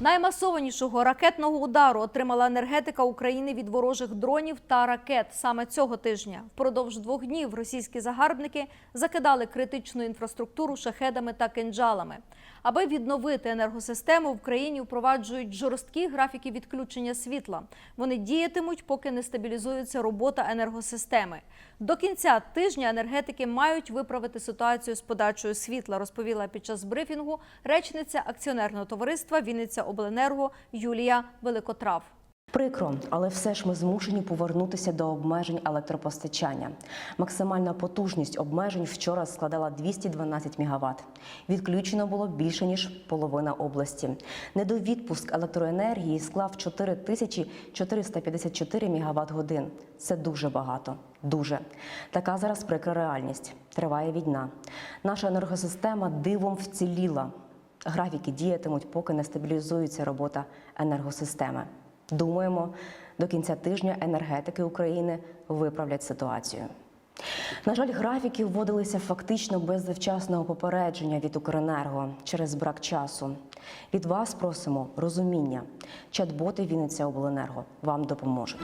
Наймасованішого ракетного удару отримала енергетика України від ворожих дронів та ракет саме цього тижня. Впродовж двох днів російські загарбники закидали критичну інфраструктуру шахедами та кинджалами. Аби відновити енергосистему, в країні впроваджують жорсткі графіки відключення світла. Вони діятимуть, поки не стабілізується робота енергосистеми. До кінця тижня енергетики мають виправити ситуацію з подачею світла, розповіла під час брифінгу речниця акціонерного товариства Вінниця Обленерго Юлія Великотрав. Прикро, але все ж ми змушені повернутися до обмежень електропостачання. Максимальна потужність обмежень вчора складала 212 МВт. Відключено було більше ніж половина області. Недовідпуск електроенергії склав 4454 МВт годин. Це дуже багато. Дуже така зараз прикра реальність. Триває війна. Наша енергосистема дивом вціліла. Графіки діятимуть, поки не стабілізується робота енергосистеми. Думаємо, до кінця тижня енергетики України виправлять ситуацію. На жаль, графіки вводилися фактично без завчасного попередження від Укренерго через брак часу. Від вас просимо розуміння. Чат-боти Вінниця Обленерго вам допоможуть.